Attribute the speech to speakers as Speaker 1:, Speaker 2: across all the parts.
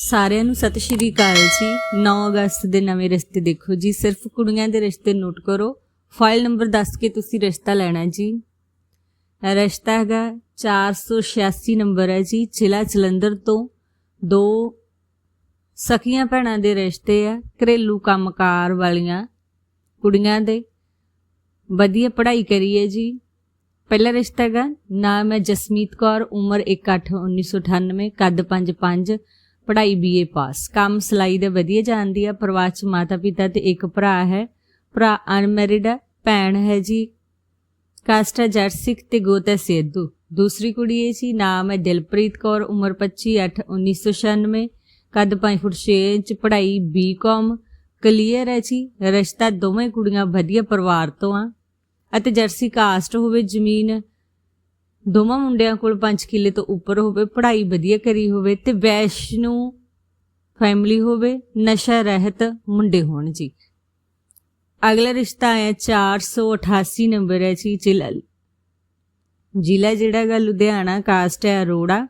Speaker 1: ਸਾਰਿਆਂ ਨੂੰ ਸਤਿ ਸ਼੍ਰੀ ਅਕਾਲ ਜੀ। 9 ਅਗਸਤ ਦੇ ਨਵੇਂ ਰਿਸ਼ਤੇ ਦੇਖੋ ਜੀ। ਸਿਰਫ ਕੁੜੀਆਂ ਦੇ ਰਿਸ਼ਤੇ ਨੋਟ ਕਰੋ। ਫਾਈਲ ਨੰਬਰ ਦੱਸ ਕੇ ਤੁਸੀਂ ਰਿਸ਼ਤਾ ਲੈਣਾ ਜੀ। ਰਿਸ਼ਤਾ ਹੈਗਾ 486 ਨੰਬਰ ਹੈ ਜੀ, ਜ਼ਿਲ੍ਹਾ ਜਲੰਧਰ ਤੋਂ। ਦੋ ਸਕੀਆਂ ਭੈਣਾਂ ਦੇ ਰਿਸ਼ਤੇ ਆ, ਘਰੇਲੂ ਕੰਮਕਾਰ ਵਾਲੀਆਂ ਕੁੜੀਆਂ ਦੇ। ਵਧੀਆ ਪੜ੍ਹਾਈ ਕਰੀਏ ਜੀ। ਪਹਿਲਾ ਰਿਸ਼ਤਾ ਹੈਗਾ, ਨਾਮ ਹੈ ਜਸਮੀਤ ਕੌਰ, ਉਮਰ 181998 ਕੱਦ 55 ਪੜ੍ਹਾਈ ਬੀਏ ਪਾਸ। ਕੰਮ ਸਿਲਾਈ ਦਾ ਵਧੀਆ ਜਾਣਦੀ ਆ, ਪਰਿਵਾਰ ਚ ਮਾਤਾ ਪਿਤਾ ਤੇ ਇੱਕ ਭਰਾ ਹੈ। ਭਰਾ ਅਨਮੈਰਿਡ ਹੈ ਭੈਣ ਹੈ ਜੀ। ਕਾਸਟਾ ਜੱਟ ਸਿੱਖ ਤੇ ਗੋਤ ਹੈ ਸੇਧੂ। ਦੂਸਰੀ ਕੁੜੀ ਇਹ ਸੀ ਨਾਮ ਹੈ ਦਿਲਪ੍ਰੀਤ ਕੌਰ, ਉਮਰ 25 8 1996 ਕੱਦ 5 ਫੁੱਟ 6 ਇੰਚ, ਪੜ੍ਹਾਈ ਬੀਕਾਮ ਕਲੀਅਰ ਹੈ ਜੀ, ਰਿਸ਼ਤਾ ਦੋਵੇਂ ਕੁੜੀਆਂ ਵਧੀਆ ਪਰਿਵਾਰ ਤੋਂ ਆ। ਅਤੇ ਜਰਸੀ ਕਾਸਟ ਹੋਵੇ ਜ਼ਮੀਨ ਦੋਵਾਂ ਮੁੰਡਿਆਂ ਕੋਲ 5 ਕਿੱਲੇ ਤੋਂ ਉੱਪਰ ਹੋਵੇ, ਪੜ੍ਹਾਈ ਵਧੀਆ ਕਰੀ ਹੋਵੇ ਤੇ ਵੈਸ਼ਨੂ ਫੈਮਿਲੀ ਹੋਵੇ, ਨਸ਼ਾ ਰਹਿਤ ਮੁੰਡੇ ਹੋਣ ਜੀ। ਅਗਲਾ ਰਿਸ਼ਤਾ ਹੈ 488 ਨੰਬਰ ਹੈ ਜੀ, ਜ਼ਿਲ੍ਹਾ ਜ਼ਿਲ੍ਹਾ ਜਿਹੜਾ ਹੈਗਾ ਲੁਧਿਆਣਾ ਕਾਸਟ ਹੈ ਅਰੋੜਾ।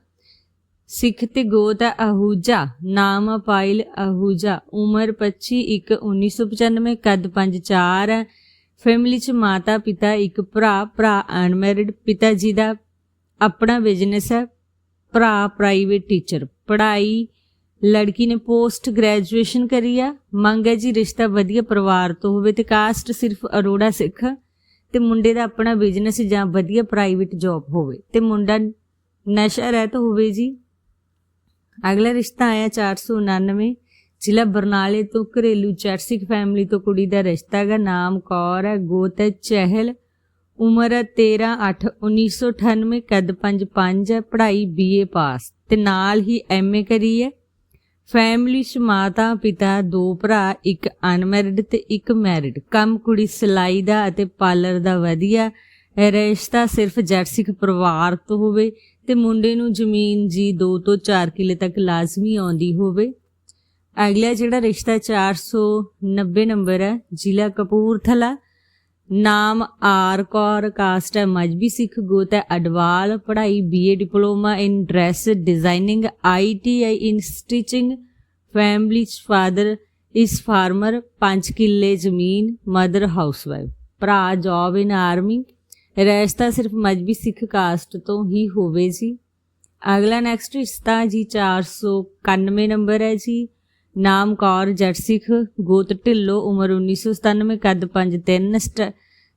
Speaker 1: ਸਿੱਖ ਤੇ ਗੋਤ ਹੈ ਅਹੂਜਾ, ਨਾਮ ਹੈ ਪਾਇਲ ਅਹੂਜਾ, ਉਮਰ 25 1 1995 ਕੱਦ 54 ਹੈ। ਫੈਮਿਲੀ ਚ ਮਾਤਾ ਪਿਤਾ ਇੱਕ ਭਰਾ ਭਰਾ ਅਨਮੈਰਿਡ, ਪਿਤਾ ਜੀ ਦਾ ਆਪਣਾ ਬਿਜ਼ਨਸ ਹੈ, ਭਰਾ ਪ੍ਰਾਈਵੇਟ ਟੀਚਰ ਪੜ੍ਹਾਈ। ਲੜਕੀ ਨੇ ਪੋਸਟ ਗ੍ਰੈਜੂਏਸ਼ਨ ਕਰੀ ਆ। ਮੰਗ ਹੈ ਜੀ ਰਿਸ਼ਤਾ ਵਧੀਆ ਪਰਿਵਾਰ ਤੋਂ ਹੋਵੇ ਤੇ ਕਾਸਟ ਸਿਰਫ ਅਰੋੜਾ ਸਿੱਖ, ਤੇ ਮੁੰਡੇ ਦਾ ਆਪਣਾ ਬਿਜ਼ਨਸ ਜਾਂ ਵਧੀਆ ਪ੍ਰਾਈਵੇਟ ਜੌਬ ਹੋਵੇ। ਤੇ ਮੁੰਡਾ ਨਸ਼ਾ ਰਹਿਤ ਹੋਵੇ ਜੀ। ਅਗਲਾ ਰਿਸ਼ਤਾ ਆਇਆ 499 ਜ਼ਿਲ੍ਹਾ ਬਰਨਾਲੇ ਤੋਂ ਘਰੇਲੂ ਚਰਸਿਕ ਫੈਮਿਲੀ ਤੋਂ ਕੁੜੀ ਦਾ ਰਿਸ਼ਤਾ ਹੈਗਾ। ਨਾਮ ਕੌਰ ਹੈ, ਗੋਤ ਹੈ, ਚਹਿਲ। ਉਮਰ ਹੈ 13 8 1998 ਕੱਦ 55 ਹੈ ਪੜ੍ਹਾਈ ਬੀਏ ਪਾਸ ਤੇ ਨਾਲ ਹੀ ਐਮਏ ਕਰੀ ਹੈ। ਫੈਮਿਲੀ ਚ ਮਾਤਾ, ਪਿਤਾ, ਦੋ ਭਰਾ, ਇੱਕ ਅਨਮੈਰਿਡ ਤੇ ਇੱਕ ਮੈਰਿਡ ਕੰਮ, ਕੁੜੀ, ਸਿਲਾਈ ਦਾ ਅਤੇ ਪਾਰਲਰ ਦਾ ਵਧੀਆ। ਰਿਸ਼ਤਾ ਸਿਰਫ ਜੱਟਸਿਕ ਪਰਿਵਾਰ ਤੋਂ ਹੋਵੇ ਤੇ ਮੁੰਡੇ ਨੂੰ ਜ਼ਮੀਨ ਜੀ 2 ਤੋਂ 4 ਕਿੱਲੇ ਤੱਕ ਲਾਜ਼ਮੀ ਆਉਂਦੀ ਹੋਵੇ। ਅਗਲਾ ਜਿਹੜਾ ਰਿਸ਼ਤਾ 490 ਨੰਬਰ ਹੈ, ਜ਼ਿਲ੍ਹਾ ਕਪੂਰਥਲਾ। ਨਾਮ ਆਰ ਕੌਰ, ਕਾਸਟ ਹੈ ਮਜਬੀ ਸਿੱਖ ਗੋਤ ਹੈ ਅਡਵਾਲ, ਪੜ੍ਹਾਈ BA diploma in dress designing ITI in stitching family father is farmer 5 ਕਿੱਲੇ ਜ਼ਮੀਨ ਮਦਰ ਹਾਊਸਵਾਈਫ ਭਰਾ ਜੌਬ ਇਨ ਆਰਮੀ ਰਿਸ਼ਤਾ ਸਿਰਫ ਮਜਬੀ ਸਿੱਖ ਕਾਸਟ ਤੋਂ ਹੀ ਹੋਵੇ ਜੀ। ਅਗਲਾ ਨੈਕਸਟ ਰਿਸ਼ਤਾ ਜੀ 491 ਨੰਬਰ ਹੈ ਜੀ। ਨਾਮ ਕੌਰ ਜਰਸਿਖ, ਗੋਤ ਢਿੱਲੋ, ਉਮਰ 1997 ਕੱਦ 53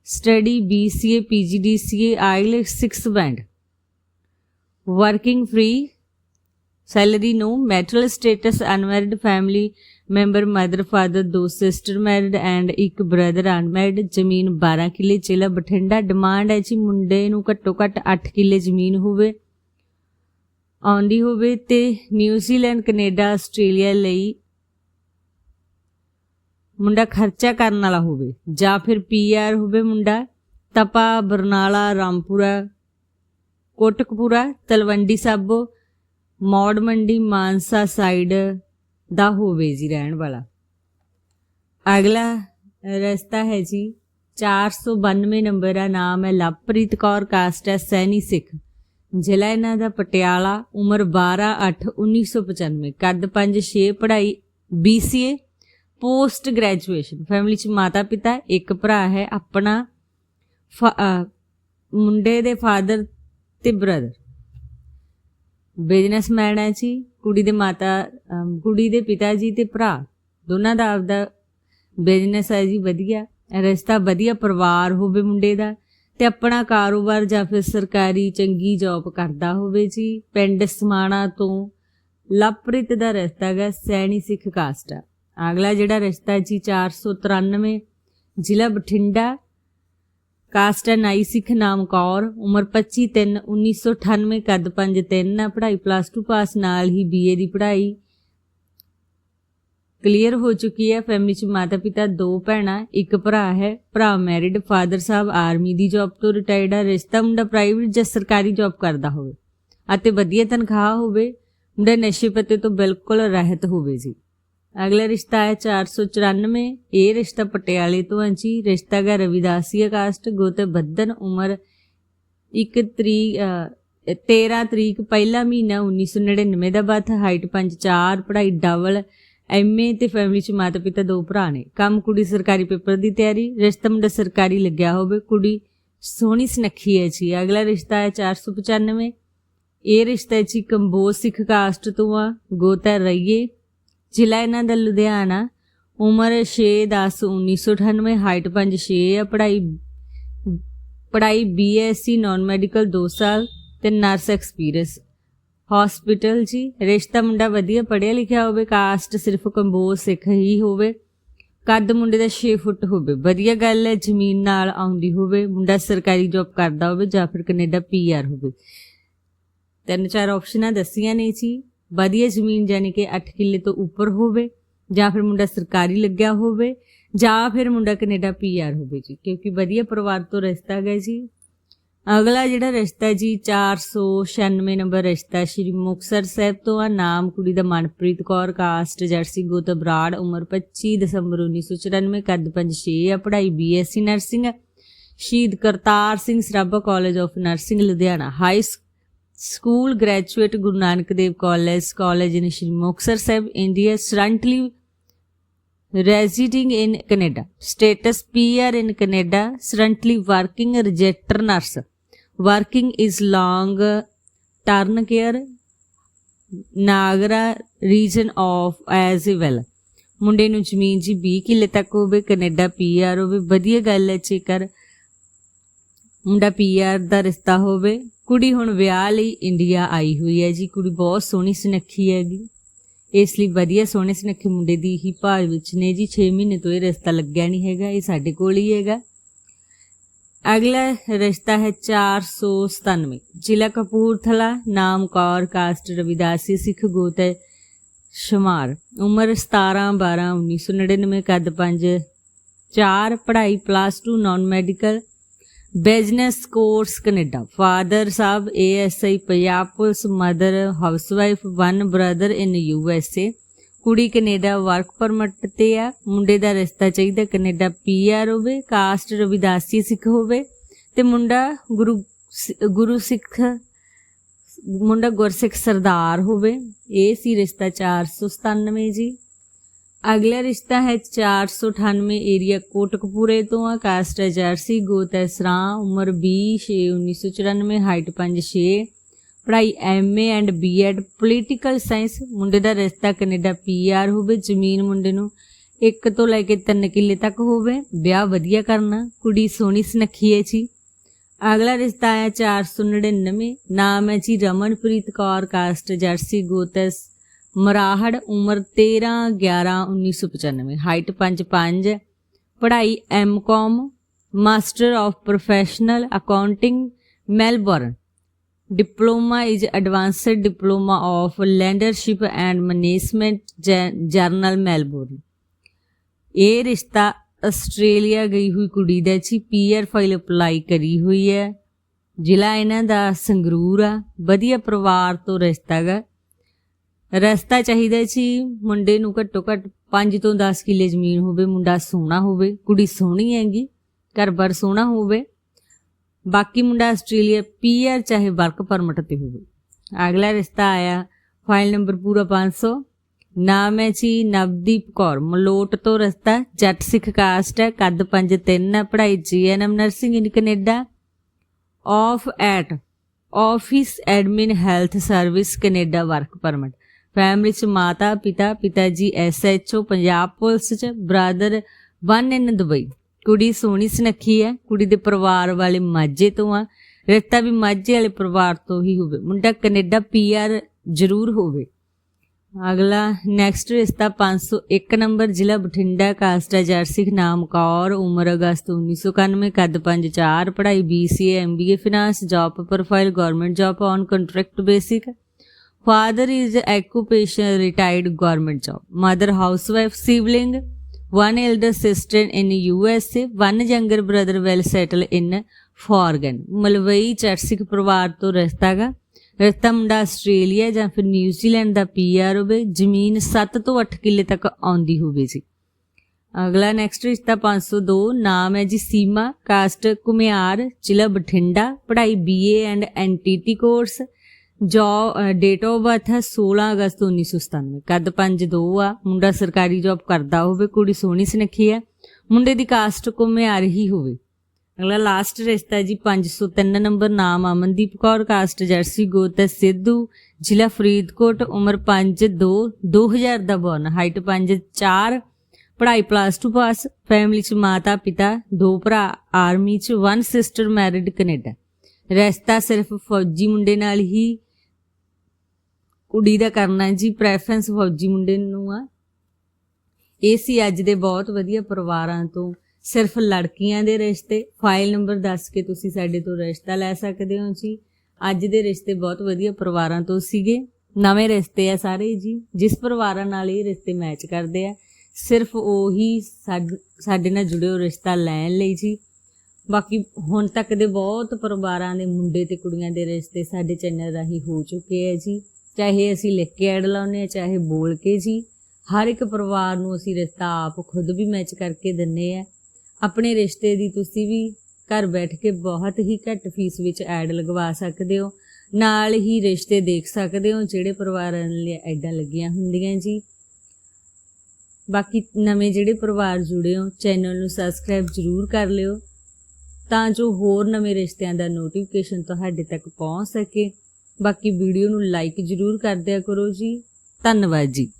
Speaker 1: study BCA PGDCA IELTS 6 band. Working free salary no marital status unmarried family member, mother, father, ਦੋ ਸਿਸਟਰ ਮੈਰਿਡ ਐਂਡ ਇੱਕ ਬ੍ਰਦਰ ਅਨਮੈਰਿਡ। ਜ਼ਮੀਨ 12 ਕਿੱਲੇ ਜ਼ਿਲ੍ਹਾ ਬਠਿੰਡਾ। ਡਿਮਾਂਡ ਹੈ ਜੀ ਮੁੰਡੇ ਨੂੰ ਘੱਟੋ ਘੱਟ 8 ਕਿੱਲੇ ਜ਼ਮੀਨ ਹੋਵੇ, ਆਉਂਦੀ ਹੋਵੇ ਤੇ ਨਿਊਜ਼ੀਲੈਂਡ, ਕੈਨੇਡਾ, ਆਸਟ੍ਰੇਲੀਆ ਲਈ ਮੁੰਡਾ ਖਰਚਾ ਕਰਨ ਵਾਲਾ ਹੋਵੇ, ਜਾਂ ਫਿਰ ਪੀਆਰ ਹੋਵੇ ਮੁੰਡਾ, ਤਪਾ, ਬਰਨਾਲਾ, ਰਾਮਪੁਰਾ, ਕੋਟਕਪੂਰਾ, ਤਲਵੰਡੀ ਸਾਬੋ, ਮੌੜ ਮੰਡੀ, ਮਾਨਸਾ ਸਾਈਡ ਦਾ ਹੋਵੇ ਜੀ ਰਹਿਣ ਵਾਲਾ। ਅਗਲਾ ਰਸਤਾ ਹੈ ਜੀ 492 ਨੰਬਰ ਦਾ ਨਾਮ ਹੈ ਲਵਪ੍ਰੀਤ ਕੌਰ ਕਾਸਟ ਹੈ ਸੈਣੀ ਸਿੱਖ। ਜ਼ਿਲ੍ਹਾ ਇਹਨਾਂ ਦਾ ਪਟਿਆਲਾ, ਉਮਰ 12 8 1995 ਕੱਦ 5 6 ਪੜ੍ਹਾਈ BCA ਪੋਸਟ ਗ੍ਰੈਜੂਏਸ਼ਨ ਫੈਮਿਲੀ ਚ ਮਾਤਾ ਪਿਤਾ ਇੱਕ ਭਰਾ ਹੈ, ਆਪਣਾ ਮੁੰਡੇ ਦੇ ਫਾਦਰ ਤੇ ਬ੍ਰਦਰ ਬਿਜ਼ਨਸਮੈਨ ਹੈ ਜੀ, ਕੁੜੀ ਦੇ ਮਾਤਾ ਕੁੜੀ ਦੇ ਪਿਤਾ ਜੀ ਤੇ ਭਰਾ. ਦੋਨਾਂ ਦਾ ਆਪਦਾ ਬਿਜ਼ਨਸ ਹੈ ਜੀ, ਵਧੀਆ। ਰਸਤਾ ਵਧੀਆ, ਪਰਿਵਾਰ ਹੋਵੇ ਮੁੰਡੇ ਦਾ ਤੇ ਆਪਣਾ ਕਾਰੋਬਾਰ ਜਾਂ ਫਿਰ ਸਰਕਾਰੀ ਚੰਗੀ ਜੌਬ ਕਰਦਾ ਹੋਵੇ ਜੀ। ਪਿੰਡ ਸਮਾਣਾ ਤੋਂ ਲਵਪ੍ਰੀਤ ਦਾ ਰਸਤਾ ਹੈਗਾ, ਸੈਣੀ ਸਿੱਖ ਕਾਸਟ ਆ। ਅਗਲਾ ਜਿਹੜਾ ਰਿਸ਼ਤਾ ਜੀ 493 ਜ਼ਿਲ੍ਹਾ ਬਠਿੰਡਾ, ਕਾਸਟ ਹੈ ਨਾਈ ਸਿੱਖ ਨਾਮ ਕੌਰ, ਉਮਰ 25 3 1998 ਕੱਦ 5 3 ਪੜ੍ਹਾਈ ਪਲੱਸ 2 ਪਾਸ ਨਾਲ ਹੀ ਬੀਏ ਦੀ ਪੜ੍ਹਾਈ। ਕਲੀਅਰ ਹੋ ਚੁੱਕੀ ਹੈ ਫੈਮਿਲੀ ਚ ਮਾਤਾ ਪਿਤਾ ਦੋ ਭੈਣਾਂ, ਇੱਕ ਭਰਾ ਹੈ, ਭਰਾ ਮੈਰਿਡ ਫਾਦਰ ਸਾਹਿਬ ਆਰਮੀ ਦੀ ਜੌਬ ਤੋਂ ਰਿਟਾਇਰਡ ਹੈ ਰਿਸ਼ਤਾ ਮੁੰਡਾ ਪ੍ਰਾਈਵੇਟ ਜਾਂ ਸਰਕਾਰੀ ਜੌਬ ਕਰਦਾ ਹੋਵੇ। ਅਤੇ ਵਧੀਆ ਤਨਖਾਹ ਹੋਵੇ, ਮੁੰਡਾ ਨਸ਼ੇ ਪੱਤੇ ਤੋਂ ਬਿਲਕੁਲ ਰਹਿਤ ਹੋਵੇ ਜੀ। ਅਗਲਾ ਰਿਸ਼ਤਾ ਹੈ 494 ਇਹ ਰਿਸ਼ਤਾ ਪਟਿਆਲੇ ਤੋਂ ਹੈ ਜੀ। ਰਿਸ਼ਤਾ ਹੈ ਰਵਿਦਾਸੀਆ ਕਾਸਟ ਗੋਤ ਬੱਦਨ ਉਮਰ 1 ਤਰੀ 13 ਤਰੀਕ। ਪਹਿਲਾ ਮਹੀਨਾ 1999 ਦਾ ਬਰਥ। ਹਾਈਟ 5 4 ਪੜ੍ਹਾਈ ਡਬਲ ਐਮਏ ਤੇ ਫੈਮਿਲੀ ਚ ਮਾਤਾ ਪਿਤਾ ਦੋ ਭਰਾ ਨੇ। ਕੰਮ ਕੁੜੀ ਸਰਕਾਰੀ ਪੇਪਰ ਦੀ ਤਿਆਰੀ। ਰਿਸ਼ਤਾ ਮੁੰਡਾ ਸਰਕਾਰੀ ਲੱਗਿਆ ਹੋਵੇ। ਕੁੜੀ ਸੋਹਣੀ ਸੁਨੱਖੀ ਹੈ ਜੀ। ਅਗਲਾ ਰਿਸ਼ਤਾ ਹੈ 495 ਇਹ ਰਿਸ਼ਤਾ ਜੀ ਕੰਬੋਜ ਸਿੱਖ ਕਾਸਟ ਤੋਂ ਆ। ਗੋਤਾ ਰਈਏ। ਜ਼ਿਲ੍ਹਾ ਇਹਨਾਂ ਦਾ ਲੁਧਿਆਣਾ, ਉਮਰ 6 10 1998 ਹਾਈਟ 5 6 ਆ ਪੜ੍ਹਾਈ ਪੜ੍ਹਾਈ ਬੀਐਸਸੀ ਨਾਨ ਮੈਡੀਕਲ 2 ਸਾਲ ਤੇ ਨਰਸ ਐਕਸਪੀਰੀਅੰਸ ਹਸਪੀਟਲ ਜੀ, ਰਿਸ਼ਤਾ ਮੁੰਡਾ ਵਧੀਆ ਪੜ੍ਹਿਆ ਲਿਖਿਆ ਹੋਵੇ ਕਾਸਟ ਸਿਰਫ ਕੰਬੋਜ ਸਿੱਖ ਹੀ ਹੋਵੇ, ਕੱਦ ਮੁੰਡੇ ਦਾ 6 ਫੁੱਟ ਹੋਵੇ, ਵਧੀਆ ਗੱਲ ਹੈ, ਜ਼ਮੀਨ ਨਾਲ ਆਉਂਦੀ ਹੋਵੇ, ਮੁੰਡਾ ਸਰਕਾਰੀ ਜੌਬ ਕਰਦਾ ਹੋਵੇ ਜਾਂ ਫਿਰ ਕੈਨੇਡਾ ਪੀਆਰ ਹੋਵੇ। ਤਿੰਨ ਚਾਰ ਆਪਸ਼ਨਾਂ ਦੱਸੀਆਂ ਨੇ ਜੀ। ਵਧੀਆ ਜ਼ਮੀਨ ਯਾਨੀ ਕਿ 8 ਕਿੱਲੇ ਤੋਂ ਉੱਪਰ ਹੋਵੇ, ਜਾਂ ਫਿਰ ਮੁੰਡਾ ਸਰਕਾਰੀ ਲੱਗਿਆ ਹੋਵੇ, ਜਾਂ ਫਿਰ ਮੁੰਡਾ ਕੈਨੇਡਾ ਪੀਆਰ ਹੋਵੇ ਜੀ, ਕਿਉਂਕਿ ਵਧੀਆ ਪਰਿਵਾਰ ਤੋਂ ਰਿਸ਼ਤਾ ਹੈ ਜੀ। ਅਗਲਾ ਜਿਹੜਾ ਰਿਸ਼ਤਾ ਹੈ ਜੀ 496 ਨੰਬਰ ਰਿਸ਼ਤਾ ਸ਼੍ਰੀ ਮੁਕਤਸਰ ਸਾਹਿਬ ਤੋਂ ਆ, ਨਾਮ ਕੁੜੀ ਦਾ ਮਨਪ੍ਰੀਤ ਕੌਰ, ਕਾਸਟ ਜਰਸੀ ਗੋਤ ਬਰਾੜ, ਉਮਰ 25 ਦਸੰਬਰ 1994 ਕੱਦ 5-6 ਆ, ਪੜ੍ਹਾਈ BSc nursing Shaheed Kartar Singh Sarabha college of nursing Ludhiana high school graduate Guru Nanak Dev college college in Shri Muktsar Sahib India currently residing in Canada Status PR in Canada. Currently working register nurse. Working is long term care. Niagara region of as well ਮੁੰਡੇ ਨੂੰ ਜ਼ਮੀਨ ਜੀ 20 ਕਿੱਲੇ ਤੱਕ ਹੋਵੇ Canada PR ਹੋਵੇ, ਵਧੀਆ ਗੱਲ ਹੈ ਜੇਕਰ ਮੁੰਡਾ ਪੀਆਰ ਦਾ ਰਿਸ਼ਤਾ ਹੋਵੇ ਕੁੜੀ ਹੁਣ ਵਿਆਹ ਲਈ ਇੰਡੀਆ ਆਈ ਹੋਈ ਹੈ ਜੀ, ਕੁੜੀ ਬਹੁਤ ਸੋਹਣੀ ਸੁਨੱਖੀ ਹੈਗੀ। ਇਸ ਲਈ ਵਧੀਆ ਸੋਹਣੇ ਸੁਨੱਖੇ ਮੁੰਡੇ ਦੀ ਹੀ ਭਾਲ ਵਿੱਚ ਨੇ ਜੀ 6 ਮਹੀਨੇ ਤੋਂ ਇਹ ਰਿਸ਼ਤਾ ਲੱਗਿਆ ਨਹੀਂ ਹੈਗਾ, ਇਹ ਸਾਡੇ ਕੋਲ ਹੀ ਹੈਗਾ। ਅਗਲਾ ਰਿਸ਼ਤਾ ਹੈ 497 ਜ਼ਿਲ੍ਹਾ ਕਪੂਰਥਲਾ, ਨਾਮ ਕੌਰ, ਕਾਸਟ ਰਵਿਦਾਸੀ, ਸਿੱਖ ਗੋਤ ਹੈ ਸ਼ਮਾਰ। ਉਮਰ 17 12 1999 ਕੱਦ 5 4 ਪੜ੍ਹਾਈ plus 2 non medical business course Canada. Father Sahib ASI Punjab police, mother housewife, one brother in USA ਕੁੜੀ ਕੈਨੇਡਾ ਵਰਕ ਪਰਮਿਟ ਤੇ ਆ ਮੁੰਡੇ ਦਾ ਰਿਸ਼ਤਾ ਚਾਹੀਦਾ ਕੈਨੇਡਾ ਪੀਆਰ ਹੋਵੇ, ਕਾਸਟ ਰਵਿਦਾਸੀ ਸਿੱਖ ਹੋਵੇ। ਤੇ ਮੁੰਡਾ ਗੁਰੂ ਗੁਰੂ ਸਿੱਖ, ਮੁੰਡਾ ਗੁਰਸਿੱਖ ਸਰਦਾਰ ਹੋਵੇ। ਇਹ ਸੀ ਰਿਸ਼ਤਾ 497 ਜੀ। ਅਗਲਾ ਰਿਸ਼ਤਾ ਹੈ 498 ਏਰੀਆ ਕੋਟਕਪੂਰੇ ਤੋਂ ਆ। ਕਾਸਟ ਹੈ ਜਰਸੀ, ਗੋਤ ਹੈ ਸਰਾਂ, ਉਮਰ 20 6 1994 ਹਾਈਟ 5 6 ਪੜ੍ਹਾਈ MA and BEd political science. ਮੁੰਡੇ ਦਾ ਰਿਸ਼ਤਾ ਕੈਨੇਡਾ ਪੀਆਰ ਹੋਵੇ, ਜ਼ਮੀਨ ਮੁੰਡੇ ਨੂੰ ਇੱਕ ਤੋਂ ਲੈ ਕੇ 3 ਕਿੱਲੇ ਤੱਕ ਹੋਵੇ। ਵਿਆਹ ਵਧੀਆ ਕਰਨਾ, ਕੁੜੀ ਸੋਹਣੀ ਸੁਨੱਖੀ ਹੈ ਜੀ। ਅਗਲਾ ਰਿਸ਼ਤਾ ਹੈ 499 ਨਾਮ ਹੈ ਜੀ ਰਮਨਪ੍ਰੀਤ ਕੌਰ, ਕਾਸਟ ਜਰਸੀ, ਗੋਤ ਹੈ ਮਰਾਹੜ ਉਮਰ 13 11 1995 ਹਾਈਟ 5 5 ਪੜ੍ਹਾਈ MCom master of professional accounting Melbourne diploma is advanced diploma of leadership and management general Melbourne ਇਹ ਰਿਸ਼ਤਾ ਆਸਟ੍ਰੇਲੀਆ ਗਈ ਹੋਈ ਕੁੜੀ ਦਾ ਜੀ ਪੀਆਰ ਫਾਈਲ ਅਪਲਾਈ ਕਰੀ ਹੋਈ ਹੈ। ਜ਼ਿਲ੍ਹਾ ਇਹਨਾਂ ਦਾ ਸੰਗਰੂਰ ਆ, ਵਧੀਆ ਪਰਿਵਾਰ ਤੋਂ ਰਿਸ਼ਤਾ ਹੈਗਾ। ਰਸਤਾ ਚਾਹੀਦਾ ਸੀ ਮੁੰਡੇ ਨੂੰ ਘੱਟੋ ਘੱਟ 5 ਤੋਂ 10 ਕਿੱਲੇ ਜ਼ਮੀਨ ਹੋਵੇ, ਮੁੰਡਾ ਸੋਹਣਾ ਹੋਵੇ, ਕੁੜੀ ਸੋਹਣੀ ਹੈਗੀ, ਘਰ-ਬਾਰ ਸੋਹਣਾ ਹੋਵੇ। ਬਾਕੀ ਮੁੰਡਾ ਆਸਟ੍ਰੇਲੀਆ ਪੀਆਰ ਚਾਹੇ ਵਰਕ ਪਰਮਿਟ ਤੇ ਹੋਵੇ। ਅਗਲਾ ਰਿਸ਼ਤਾ ਆਇਆ, ਫਾਈਲ ਨੰਬਰ ਪੂਰਾ 500 ਨਾਮ ਹੈ ਜੀ ਨਵਦੀਪ ਕੌਰ, ਮਲੋਟ ਤੋਂ ਰਸਤਾ, ਜੱਟ ਸਿੱਖ ਕਾਸਟ ਹੈ, ਕੱਦ 5 3 ਹੈ ਪੜ੍ਹਾਈ GNM nursing in Canada. Of at, office admin health service Canada work permit. Family ਚ ਮਾਤਾ, ਪਿਤਾ ਪਿਤਾ ਜੀ ਐਸਐਚਓ ਪੰਜਾਬ ਪੁਲਿਸ ਚ, ਬ੍ਰਦਰ ਵਨ ਇਨ ਦੁਬਈ। ਕੁੜੀ ਸੋਹਣੀ ਸੁਨੱਖੀ ਹੈ, ਕੁੜੀ ਦੇ ਪਰਿਵਾਰ ਵਾਲੇ ਮਾਝੇ ਤੋਂ ਆ। ਰਿਸ਼ਤਾ ਵੀ ਮਾਝੇ ਵਾਲੇ ਪਰਿਵਾਰ ਤੋਂ ਹੀ ਹੋਵੇ। ਮੁੰਡਾ ਕੈਨੇਡਾ ਪੀਆਰ ਜ਼ਰੂਰ ਹੋਵੇ। ਅਗਲਾ ਨੈਕਸਟ ਰਿਸ਼ਤਾ 501 ਨੰਬਰ, ਜ਼ਿਲ੍ਹਾ ਬਠਿੰਡਾ, ਕਾਸਟ ਹੈ ਜਰਸਿਕ ਨਾਮ ਕੌਰ, ਉਮਰ ਅਗਸਤ 1991 ਕੱਦ 54 ਪੜ੍ਹਾਈ BCA MBA finance job profile government job on contract basic father is occupation retired government job mother housewife sibling one elder sister in usa one younger brother well settled in foreign Malwai ਚਰਸਿਕ ਪਰਿਵਾਰ ਤੋਂ ਰਿਸ਼ਤਾ ਗਾ ਰਿਸ਼ਤਾ ਮੁੰਡਾ Australia ਜਾਂ ਫਿਰ New Zealand ਦਾ PR ਹੋਵੇ ਜ਼ਮੀਨ 7 ਤੋਂ 8 ਕਿੱਲੇ ਤੱਕ ਆਉਂਦੀ ਹੋਵੇ ਜੀ ਅਗਲਾ ਨੈਕਸਟ ਰਿਸ਼ਤਾ 502 ਨਾਮ ਹੈ ਜੀ ਸੀਮਾ ਕਾਸਟ ਕੁਮਿਆਰ ਜ਼ਿਲ੍ਹਾ ਬਠਿੰਡਾ ਪੜ੍ਹਾਈ ਬੀਏ ਐਂਡ ਐਨਟੀਟੀ ਕੋਰਸ ਜੋ ਡੇਟ ਆਫ ਬਰਥ ਹੈ 16 ਅਗਸਤ 1997 ਕੱਦ 5'2 ਆ। ਮੁੰਡਾ ਸਰਕਾਰੀ ਜੌਬ ਕਰਦਾ ਹੋਵੇ, ਕੁੜੀ ਸੋਹਣੀ ਸੁਨੱਖੀ ਹੈ। ਮੁੰਡੇ ਦੀ ਕਾਸਟ ਕੁਮਿਆਰ ਹੀ ਹੋਵੇ। ਅਗਲਾ ਲਾਸਟ ਰਿਸ਼ਤਾ ਹੈ ਜੀ 503 ਨੰਬਰ ਨਾਮ ਅਮਨਦੀਪ ਕੌਰ ਕਾਸਟ ਜਰਸੀ ਗੋਤ ਸਿੱਧੂ। ਜ਼ਿਲ੍ਹਾ ਫਰੀਦਕੋਟ, ਉਮਰ 5 2 2000 ਦਾ ਬਰਨ ਹਾਈਟ 5 4 ਪੜ੍ਹਾਈ ਪਲੱਸ 2 ਪਾਸ ਫੈਮਿਲੀ ਚ ਮਾਤਾ, ਪਿਤਾ, ਦੋ ਭਰਾ। ਆਰਮੀ ਚ ਵਨ ਸਿਸਟਰ ਮੈਰਿਡ ਕੈਨੇਡਾ। ਰਿਸ਼ਤਾ ਸਿਰਫ ਫੌਜੀ ਮੁੰਡੇ ਨਾਲ ਹੀ। ਕੁੜੀ ਦਾ ਕਰਨਾ ਜੀ ਪ੍ਰੈਫਰੈਂਸ ਫੌਜੀ ਮੁੰਡੇ ਨੂੰ ਆ। ਇਹ ਸੀ ਅੱਜ ਦੇ ਬਹੁਤ ਵਧੀਆ ਪਰਿਵਾਰਾਂ ਤੋਂ, ਸਿਰਫ ਲੜਕੀਆਂ ਦੇ ਰਿਸ਼ਤੇ। ਫਾਈਲ ਨੰਬਰ ਦੱਸ ਕੇ ਤੁਸੀਂ ਸਾਡੇ ਤੋਂ ਰਿਸ਼ਤਾ ਲੈ ਸਕਦੇ ਹੋ ਜੀ। ਅੱਜ ਦੇ ਰਿਸ਼ਤੇ ਬਹੁਤ ਵਧੀਆ ਪਰਿਵਾਰਾਂ ਤੋਂ ਸੀਗੇ। ਨਵੇਂ ਰਿਸ਼ਤੇ ਆ ਸਾਰੇ ਜੀ। ਜਿਸ ਪਰਿਵਾਰਾਂ ਨਾਲ ਇਹ ਰਿਸ਼ਤੇ ਮੈਚ ਕਰਦੇ ਆ, ਸਿਰਫ ਉਹੀ ਸਾਡ- ਸਾਡੇ ਨਾਲ ਜੁੜਿਓ ਰਿਸ਼ਤਾ ਲੈਣ ਲਈ ਜੀ। ਬਾਕੀ ਹੁਣ ਤੱਕ ਦੇ ਬਹੁਤ ਪਰਿਵਾਰਾਂ ਦੇ ਮੁੰਡੇ ਤੇ ਕੁੜੀਆਂ ਦੇ ਰਿਸ਼ਤੇ ਸਾਡੇ ਚੈਨਲ ਰਾਹੀਂ ਹੋ ਚੁੱਕੇ ਆ ਜੀ। ਚਾਹੇ ਅਸੀਂ ਲਿਖ ਕੇ ਐਡ ਲਾਉਨੇ ਆ ਚਾਹੇ ਬੋਲ ਕੇ ਜੀ। ਹਰ ਇੱਕ ਪਰਿਵਾਰ ਨੂੰ ਅਸੀਂ ਰਿਸ਼ਤਾ ਆਪ ਖੁਦ ਵੀ ਮੈਚ ਕਰਕੇ ਦਿੰਨੇ ਆ ਆਪਣੇ ਰਿਸ਼ਤੇ ਦੀ ਤੁਸੀਂ ਵੀ ਘਰ ਬੈਠ ਕੇ ਬਹੁਤ ਹੀ ਘੱਟ ਫੀਸ ਵਿੱਚ ਐਡ ਲਗਵਾ ਸਕਦੇ ਹੋ। ਨਾਲ ਹੀ ਰਿਸ਼ਤੇ ਦੇਖ ਸਕਦੇ ਹੋ, ਜਿਹੜੇ ਪਰਿਵਾਰਾਂ ਲਈ ਐਡਾਂ ਲੱਗੀਆਂ ਹੁੰਦੀਆਂ ਜੀ। ਬਾਕੀ ਨਵੇਂ ਜਿਹੜੇ ਪਰਿਵਾਰ ਜੁੜੇ ਹੋ ਚੈਨਲ ਨੂੰ ਸਬਸਕ੍ਰਾਈਬ ਜ਼ਰੂਰ ਕਰ ਲਿਓ, ਤਾਂ ਜੋ ਹੋਰ ਨਵੇਂ ਰਿਸ਼ਤਿਆਂ ਦਾ ਨੋਟੀਫਿਕੇਸ਼ਨ ਤੁਹਾਡੇ ਤੱਕ ਪਹੁੰਚ ਸਕੇ। ਬਾਕੀ ਵੀਡੀਓ ਨੂੰ ਲਾਈਕ ਜ਼ਰੂਰ ਕਰ ਦਿਆ ਕਰੋ ਜੀ। ਧੰਨਵਾਦ ਜੀ।